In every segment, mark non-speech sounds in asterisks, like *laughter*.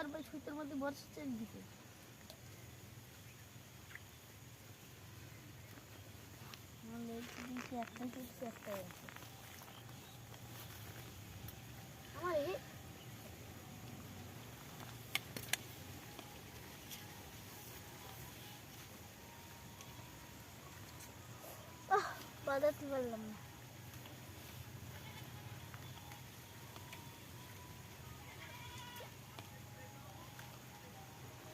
করবে সুতোর মধ্যে দিতে দিকে। বাজাতে পারলাম না।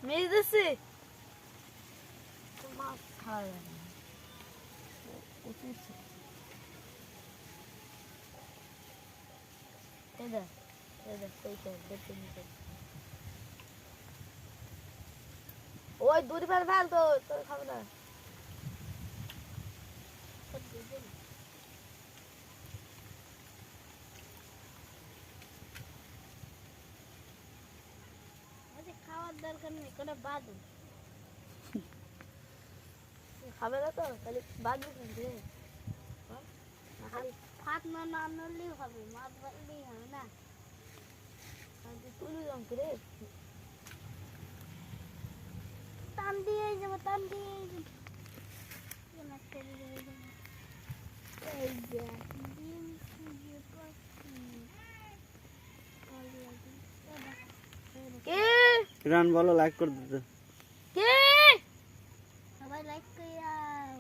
মেরে দিচ্ছে মাছ খাওয়া যাবে না এই দেখ, এইটা, দেখতে নিতে। ওই দূরে ফেল তো তোর খাবে না কোনো বাদু খাবে না তো? তাহলে বাদু কিন্তু ভাত না না আনলেই হবে, মাছ ভাজলেই হবে না। তুলি রঙ করে টান দিয়ে যাব টান দিয়ে যাব এই যে। রান বলো লাইক করে দিতে কে সবাই লাইক করে দাও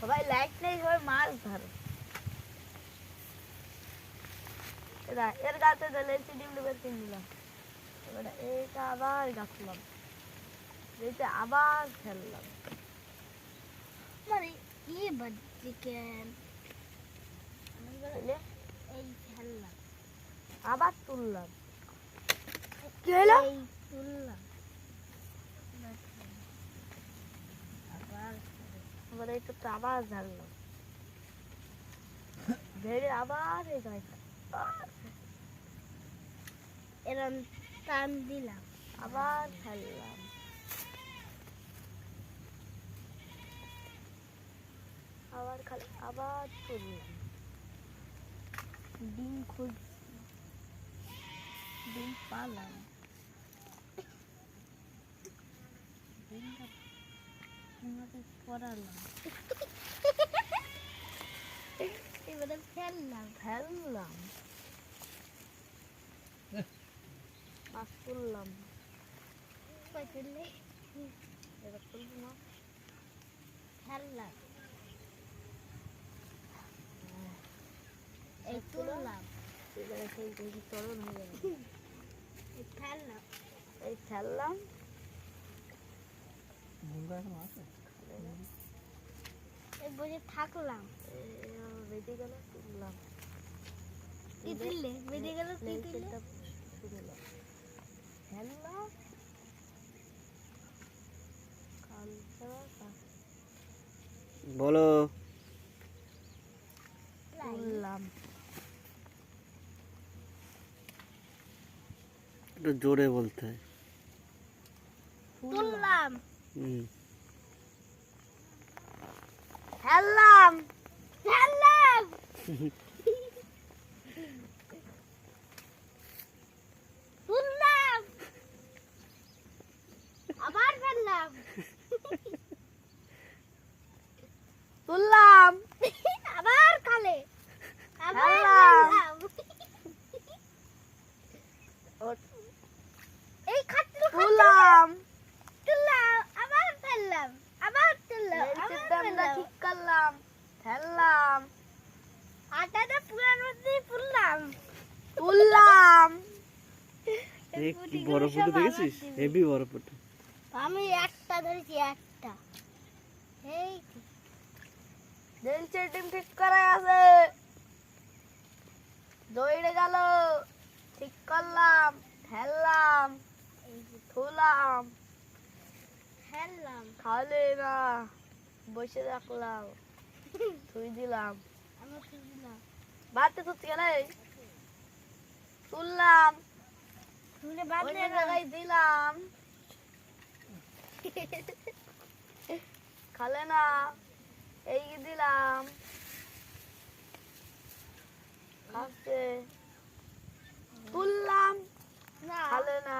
সবাই লাইক নেই সবাই মাছ ধরো এরা এর গাছে দিলে সিডিম ডুবের কিন দিলাম এবারে এইটা আবার গাছলাম এইটা আবার ফেললাম মানে কি বাজছে কেন এই ফেললাম আবার তুললাম। কি হলো তুললাম। আবার আবার আবার ঝাড়লাম। ঝেড়ে আবার এই গাছটা এরম টান দিলাম। আবার ফেললাম আবার খালি আবার তুললাম। ডিম খুঁজছি ডিম পালাম। ডিমটা আমাকে পড়ালাম? এবারে ফেললাম। ফেললাম। মাছ তুললাম তুললে এবার তুলবো না। ফেললাম। তুললাম এবারে সেই দেখি চরণ হয়ে যাবে এই এই ফেললাম বসে থাকলাম বেঁধে গেল তুললাম কি তুললে বেঁধে গেল কি তুললে তুললাম ফেললাম বলো। তুললাম একটু জোরে বলতে হয়। তুললাম। হুম। হেললাম ফেললাম *laughs* তুললাম আবার ফেললাম তুললাম আবার খালে আবার ফেললাম এই খাটলু তুললাম তুললাম আবার ফেললাম আবার তুললাম আবার ফেললাম ঠিক করলাম ফেললাম আটাটা পুরার মধ্যে তুললাম তুললাম এ কি বড় ফটো দেখেছিস? হেভি বড় ফটো আমি একটা ধরেছি একটা। এই বেঞ্চের টিম ঠিক করা আছে। দৌড়ে গেল। ঠিক করলাম ফেললাম থুলাম ফেললাম খাওয়ালে না বসে রাখলাম। *laughs* থুই দিলাম। আমি দিলাম। বাড়তে থুতে গেলে তুললাম। তুলে বাদ লাগাই দিলাম। খালে না এই দিলাম। তুললাম না। খালে না।